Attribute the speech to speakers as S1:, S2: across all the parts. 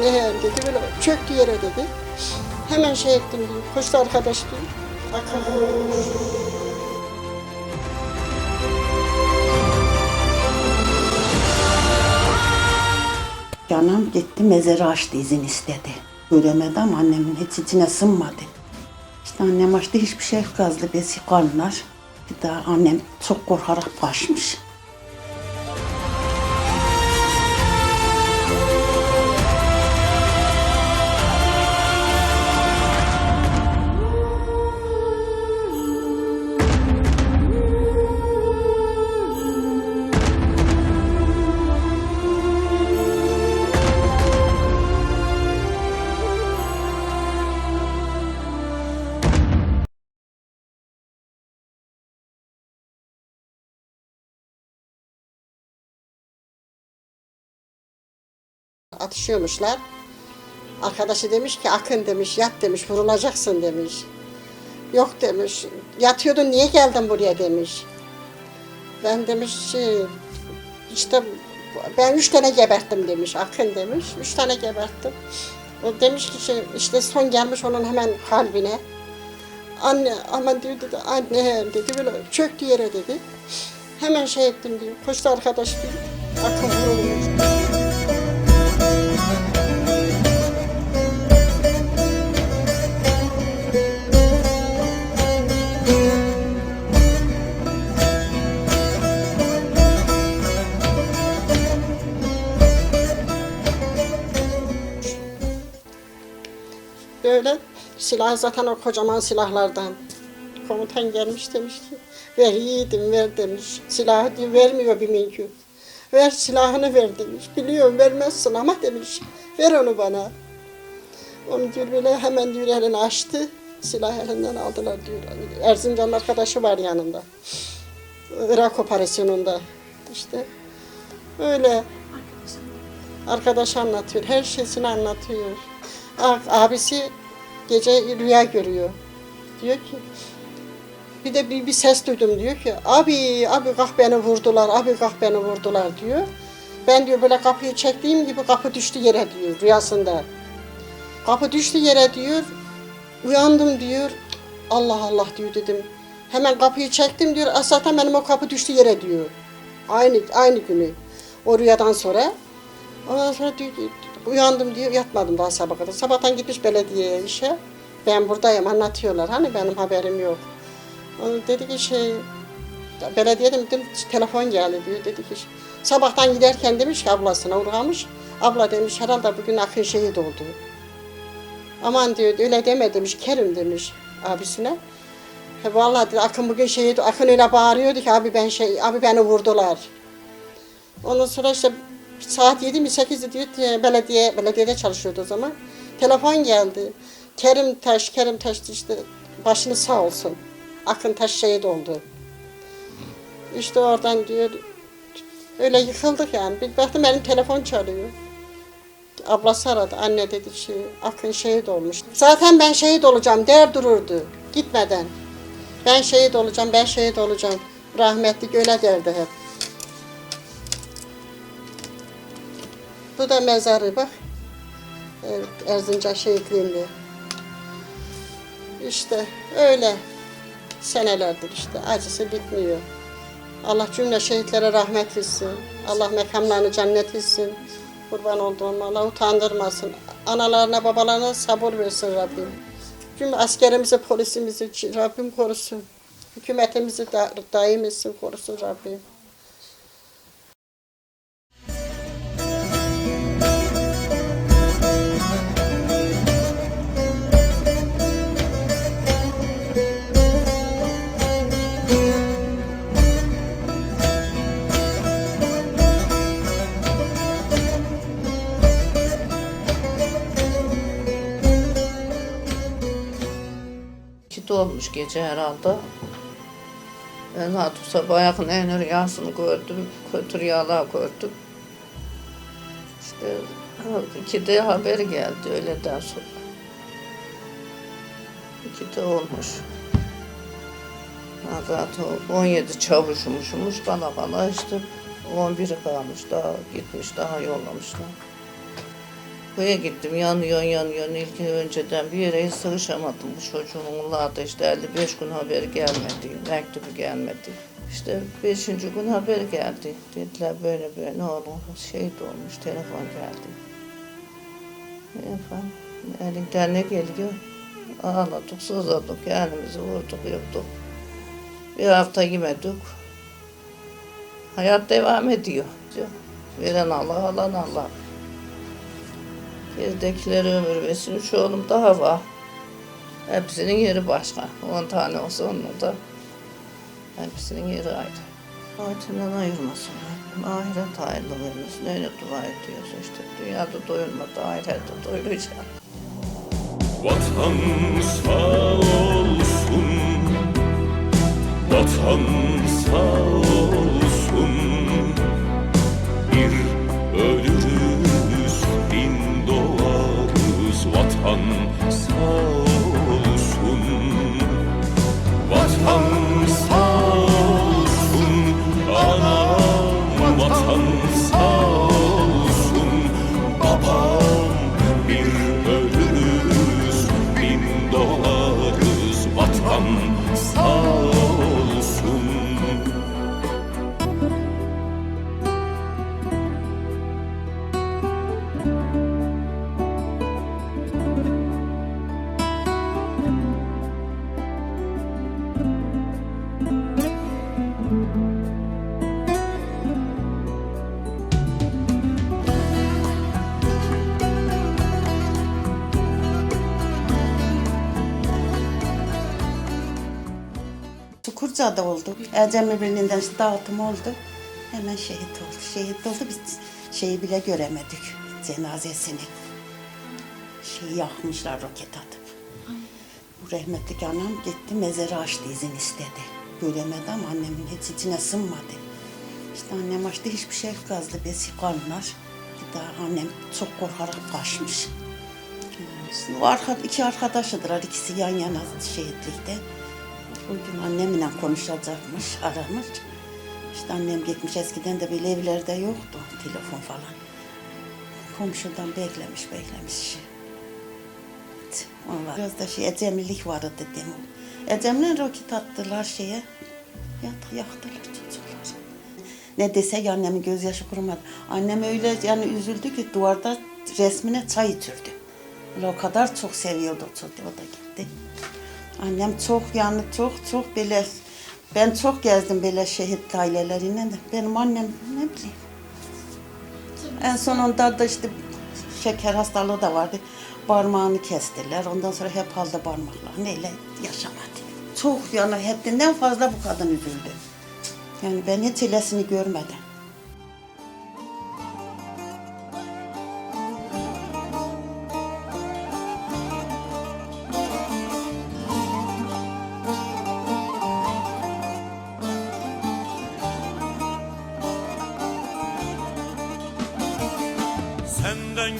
S1: anne dedi böyle çöktü yere dedi. Hemen şey ettim diyor. Koştu arkadaş diyor. Akıllı
S2: gitti mezarı açtı izin istedi. Göremedi ama annemin hiç içine sınmadı. İşte annem açtı hiçbir şey kazdı besi kanlar. Bir daha annem çok korkarak kaçmış.
S1: Atışıyormuşlar. Arkadaşı demiş ki Akın demiş yat demiş vurulacaksın demiş. Yok demiş yatıyordun niye geldin buraya demiş. Ben demiş şey, işte ben üç tane geberttim demiş Akın demiş. Üç tane geberttim. O demiş ki şey, işte son gelmiş onun hemen kalbine. Anne aman diyor dedi anne dedi böyle çöktü yere dedi. Hemen şey ettim diyor. Koştu arkadaş diyor. Akın silah zaten o kocaman silahlardan. Komutan gelmiş demiş ki ver yiğidim ver demiş. Silahı diyor, vermiyor bir mülkü. Ver silahını ver demiş. Biliyorum vermezsin ama demiş. Ver onu bana. Onu diyor böyle hemen diyor elini açtı. Silah elinden aldılar diyor. Erzincan'ın arkadaşı var yanında. Irak operasyonunda işte. Öyle Arkadaş anlatıyor, her şeysini anlatıyor. Abisi gece rüya görüyor. Diyor ki, bir de bir, bir ses duydum diyor ki, abi, abi kalk beni vurdular, abi kalk beni vurdular diyor. Ben diyor böyle kapıyı çektiğim gibi kapı düştü yere diyor rüyasında. Kapı düştü yere diyor, uyandım diyor, Allah Allah diyor dedim. Hemen kapıyı çektim diyor, zaten benim o kapı düştü yere diyor. Aynı, aynı günü, o rüyadan sonra. Ondan sonra diyor uyandım diyor, yatmadım daha sabah kadar. Sabahtan gitmiş belediyeye işe. Ben buradayım anlatıyorlar. Hani benim haberim yok. Dedi ki şey, belediyede dedim, telefon geldi diyor. Dedi ki sabahtan giderken demiş ki ablasına uğramış. Abla demiş herhalde bugün Akın şehit oldu. Aman diyor öyle deme demiş Kerim demiş abisine. He, vallahi dedi, Akın bugün şehit, Akın öyle bağırıyordu ki abi ben şey, abi beni vurdular. Ondan sonra işte saat 7 mi 8 diyor e, belediye belediyede çalışıyordu o zaman. Telefon geldi. Kerim Taş, Kerim Taş işte başını sağ olsun. Akın Taş şehit oldu. İşte oradan diyor öyle yıkıldık yani. Bir baktım benim telefon çalıyor. Ablası aradı. Anne dedi şey, Akın şehit olmuş. Zaten ben şehit olacağım der dururdu gitmeden. Ben şehit olacağım, ben şehit olacağım. Rahmetlik öyle derdi hep. Bu da mezarı bak. Evet, Erzincan şehitliğinde. İşte öyle senelerdir işte acısı bitmiyor. Allah cümle şehitlere rahmet etsin. Allah mekamlarını cennet etsin. Kurban olduğum Allah utandırmasın. Analarına babalarına sabır versin Rabbim. Cümle askerimizi, polisimizi Rabbim korusun. Hükümetimizi da, daim etsin, korusun Rabbim.
S3: Olmuş gece herhalde. Ben zaten sabah yakın en rüyasını gördüm. Kötü rüyalar gördüm. İşte ikide haber geldi öğleden sonra. İkide olmuş. Ha, zaten 17 çavuşmuşmuş bana bana işte 11'i kalmış daha gitmiş daha yollamışlar. Köye gittim yanıyor yanıyor ilk önceden bir yere hiç sığışamadım bu çocuğun da işte 55 gün haber gelmedi mektubu gelmedi. İşte 5. gün haber geldi. Dediler böyle böyle oğlum şehit olmuş telefon geldi. Yapalım? Elinden ne geliyor? Ağladık, sızladık, elimizi vurduk, yuttuk. Bir hafta yemedik. Hayat devam ediyor. Veren Allah, alan Allah. Geridekilere ömür versin. Üç oğlum daha var. Hepsinin yeri başka. On tane olsa onun da hepsinin yeri ayrı. Hayatından ayırmasın. Ahiret hayırlı vermesin. Öyle dua ediyoruz işte. Dünyada doyulmadı, ahirette doyulacak.
S4: Vatan sağ olsun Vatan sağ olsun
S2: Çukurca'da oldu. Ecemi Birliği'nden işte dağıtım oldu. Hemen şehit oldu. Şehit oldu. Biz şeyi bile göremedik. Cenazesini. Şeyi yakmışlar roket atıp. Bu rahmetli anam gitti mezarı açtı izin istedi. Göremedi ama annemin hiç içine sınmadı. İşte annem açtı hiçbir şey kazdı besi kanlar. Bir daha annem çok korkarak kaçmış. O arka, iki arkadaşıdırlar ikisi yan yana şehitlikte. Bugün annemle konuşacakmış, aramış. İşte annem gitmiş eskiden de böyle evlerde yoktu telefon falan. Komşudan beklemiş, beklemiş. Onlar biraz da şey ecemilik vardı dedim. Ecemle roket attılar şeye. Yak, yaktılar çocuklar. Ne dese annemin gözyaşı kurumadı. Annem öyle yani üzüldü ki duvarda resmine çay içirdi. O kadar çok seviyordu çocuğu da gitti. Annem çok yani çok çok böyle ben çok gezdim böyle şehit aileleriyle de. Benim annem ne bileyim. En sonunda da işte şeker hastalığı da vardı. Parmağını kestiler. Ondan sonra hep aldı parmaklarını. Neyle yaşamadı. Çok yani haddinden fazla bu kadın üzüldü. Yani ben hiç çilesini görmedim.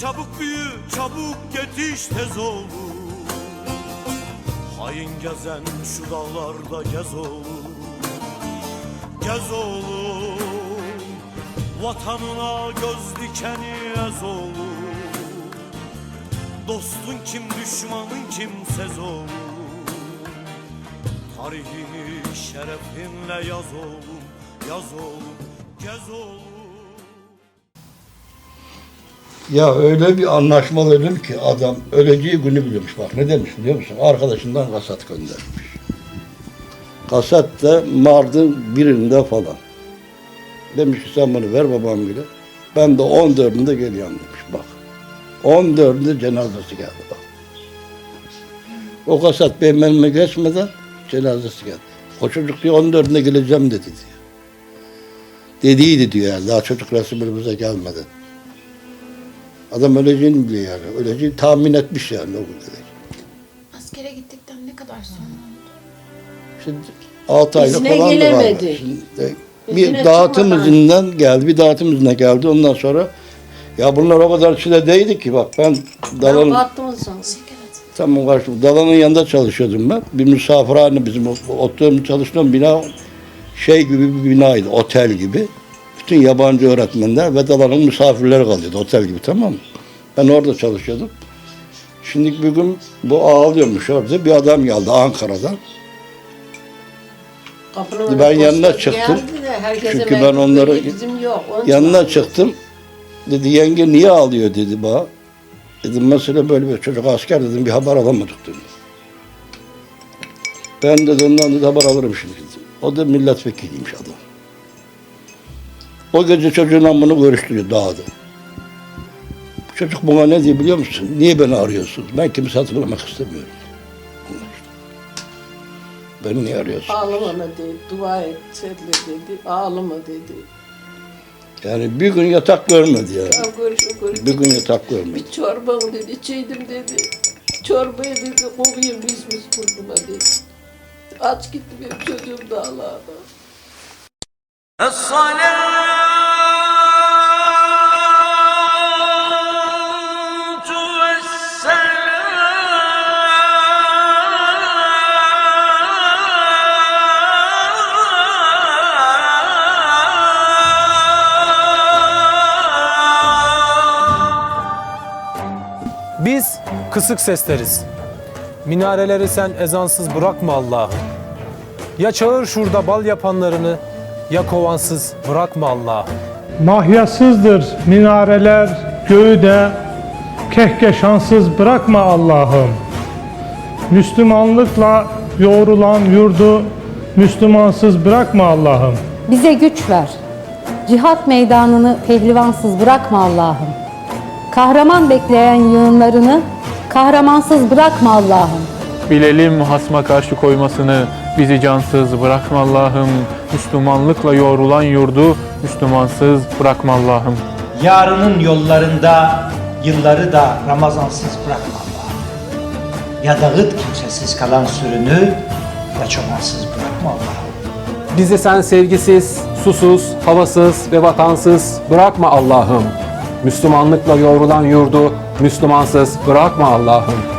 S4: Çabuk büyü, çabuk yetiş tez oğlum Hain gezen şu dağlarda gez oğlum Gez oğlum Vatanına göz dikeni ez oğlum Dostun kim, düşmanın kim sez oğlum Tarihini şerefinle yaz oğlum Yaz oğlum, gez oğlum
S5: Ya öyle bir anlaşma dedim ki adam öleceği günü biliyormuş. Bak ne demiş biliyor musun? Arkadaşından kasat göndermiş. Kasat da Mardin birinde falan. Demiş ki sen bunu ver babam bile. Ben de 14'ünde geliyorum demiş bak. 14'ünde cenazesi geldi bak. O kasat benim elime geçmeden cenazesi geldi. O çocuk diyor 14'ünde geleceğim dedi diyor. Dediydi diyor yani daha çocuk resimimize gelmeden. Adam öleceğini biliyor yani. Öleceğini tahmin etmiş yani o kadar.
S6: Askere gittikten ne kadar sonra oldu?
S5: Şimdi 6 aylık
S3: İzine
S5: falan da
S3: gelemedi.
S5: var. Şimdi de
S3: İzine
S5: bir dağıtım
S3: çıkmadan.
S5: izinden geldi, bir dağıtım izinden geldi. Ondan sonra ya bunlar o kadar çiledeydi ki bak ben
S3: Ben
S5: dalanın.
S6: Şeker at.
S5: tamam karşı dalanın yanında çalışıyordum ben. Bir misafirhane bizim o- oturduğum çalıştığım bina şey gibi bir binaydı, otel gibi. Bütün yabancı öğretmenler ve dalanın misafirleri kalıyordu otel gibi tamam mı? Ben orada çalışıyordum. Şimdi bir gün bu ağlıyormuş orada bir adam geldi Ankara'dan.
S3: Kapının
S5: Ben
S3: önüne
S5: yanına
S3: poster
S5: çıktım.
S3: geldi de herkese
S5: Çünkü ben
S3: mektup
S5: onları-
S3: bizim yok. Onun
S5: Yanına
S3: için
S5: çıktım. Dedi yenge niye ağlıyor dedi bana. Dedim mesela böyle bir çocuk asker dedim bir haber alamadık dedim. Ben de ondan dedi haber alırım şimdi dedim. O da milletvekiliymiş adam. O gece çocuğunla bunu görüştürüyor dağda. Çocuk buna ne diyor biliyor musun? Niye beni arıyorsunuz? Ben kimse hatırlamak istemiyorum. Beni niye arıyorsun?
S3: Ağlama dedi, dua et, setle dedi, ağlama dedi.
S5: Yani bir gün yatak görmedi yani.
S3: Ya görüş görüş.
S5: Bir gün yatak görmedi.
S3: Bir çorba mı dedi, içeydim dedi. Çorbayı dedi, kokuyor mis mis burnuma dedi. Aç gitti benim çocuğum da Allah'a.
S7: Biz kısık sesleriz. Minareleri sen ezansız bırakma Allah'ım. Ya çağır şurada bal yapanlarını, ya kovansız bırakma Allah'ım.
S8: Mahyasızdır minareler göğü de kehkeşansız bırakma Allah'ım. Müslümanlıkla yoğrulan yurdu Müslümansız bırakma Allah'ım.
S9: Bize güç ver. Cihat meydanını pehlivansız bırakma Allah'ım. Kahraman bekleyen yığınlarını kahramansız bırakma Allah'ım.
S10: Bilelim hasma karşı koymasını, bizi cansız bırakma Allah'ım. Müslümanlıkla yoğrulan yurdu Müslümansız bırakma Allah'ım.
S11: Yarının yollarında yılları da Ramazansız bırakma Allah'ım. Ya dağıt kimsesiz kalan sürünü ya çobansız bırakma Allah'ım.
S12: Bizi sen sevgisiz, susuz, havasız ve vatansız bırakma Allah'ım. Müslümanlıkla yoğrulan yurdu Müslümansız bırakma Allah'ım.